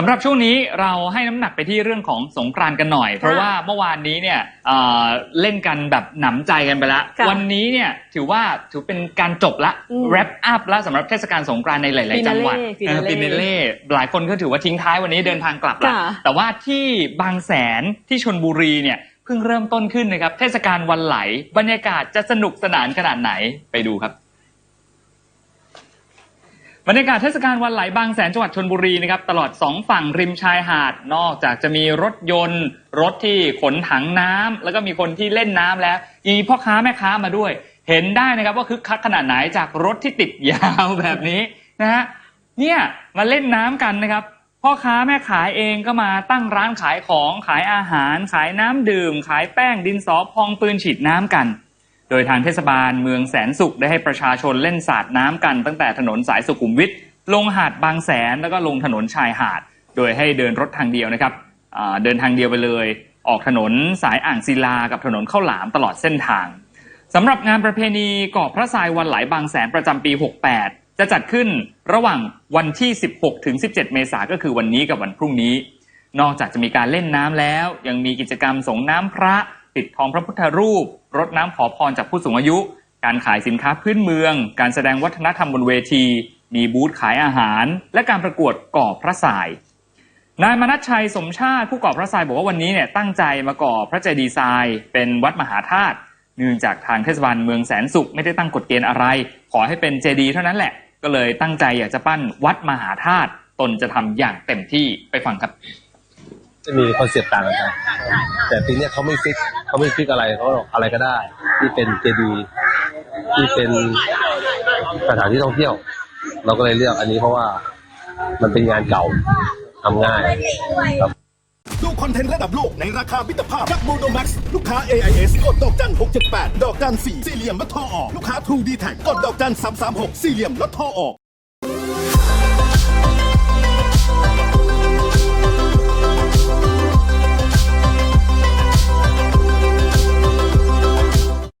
สำหรับช่วงนี้เราให้น้ำหนักไปที่เรื่องของสงกรานต์กันหน่อย เพราะว่าเมื่อวานนี้เนี่ยเอ่อเล่นกันแบบหนำใจกันไปแล้วค่ะวันนี้เนี่ยถือว่าถือเป็นการจบละ อืม wrap up ละสำหรับเทศกาลสงกรานต์ในหลาย ๆ จังหวัด Finale ฟินาเล่หลายคนก็ถือว่าทิ้งท้ายวันนี้เดินทางกลับละค่ะ แต่ว่าที่บางแสนที่ชนบุรีเนี่ยเพิ่งเริ่มต้นขึ้นนะครับเทศกาลวันไหล บรรยากาศจะสนุกสนานขนาดไหนไปดูครับ บรรยากาศเทศกาลวันไหลบางแสนจังหวัดชนบุรีนะครับตลอดสองฝั่งริมชายหาด นอกจากจะมีรถยนต์ รถที่ขนถังน้ำแล้วก็มีคนที่เล่นน้ำแล้วยังมีพ่อค้าแม่ค้ามาด้วย เห็นได้นะครับว่าคึกคักขนาดไหนจากรถที่ติดยาวแบบนี้นะฮะเนี่ยมาเล่นน้ำกันนะครับ พ่อค้าแม่ขายเองก็มาตั้งร้านขายของขายอาหาร ขายน้ำดื่ม ขายแป้งดินสอพองปืนฉีดน้ำกัน โดยทางเทศบาลเมืองแสนสุขได้ให้ประชาชนเล่นสาดน้ำกันตั้งแต่ถนนสายสุขุมวิทลงหาดบางแสนแล้วก็ลงถนนชายหาด โดยให้เดินรถทางเดียวนะครับอ่าเดินทางเดียวไปเลย ออกถนนสายอ่างศิลากับถนนข้าวหลามตลอดเส้นทางสำหรับงานประเพณีก่อพระทรายวันไหลบางแสนประจำปี 68 จะจัดขึ้นระหว่างวันที่ 16 ถึง 17 เมษายนก็คือวันนี้กับวันพรุ่งนี้ นอกจากจะมีการเล่นน้ำแล้ว ยังมีกิจกรรมส่งน้ำพระปิดทองพระพุทธรูป รดน้ำขอพรจากผู้สูงอายุ การขายสินค้าพื้นเมือง การแสดงวัฒนธรรมบนเวที มีบูธขายอาหาร และการประกวดก่อพระสายนายมนัชชัยสมชาติผู้ก่อพระทรายบอกว่าวันนี้เนี่ยตั้งใจมาก่อพระเจดีย์ทรายเป็นวัดมหาธาตุเนื่องจากทางเทศบาลเมืองแสนสุขไม่ได้ตั้งกฎเกณฑ์อะไร ขอให้เป็นเจดีย์เท่านั้นแหละ ก็เลยตั้งใจอยากจะปั้นวัดมหาธาตุตนจะทำอย่างเต็มที่ไปฟังครับ จะมีคอนเซ็ปต์ต่างกันแต่ปีนี้เขาไม่ฟิก เขาไม่ฟิกอะไรเขาบอกอะไรก็ได้ ที่เป็นเจดีย์ที่เป็นสถานที่ท่องเที่ยว เราก็เลยเลือกอันนี้เพราะว่ามันเป็นงานเก่าทำง่ายครับดูคอนเทนต์ระดับโลกในราคามิตรภาพจากโมโนแม็กซ์ลูกค้า AIS กดดอกจัน678 ดอกจัน4สี่เหลี่ยมลดทอออก ลูกค้า True d t แทกกดดอกจัน336 สี่เหลี่ยมลดทอออก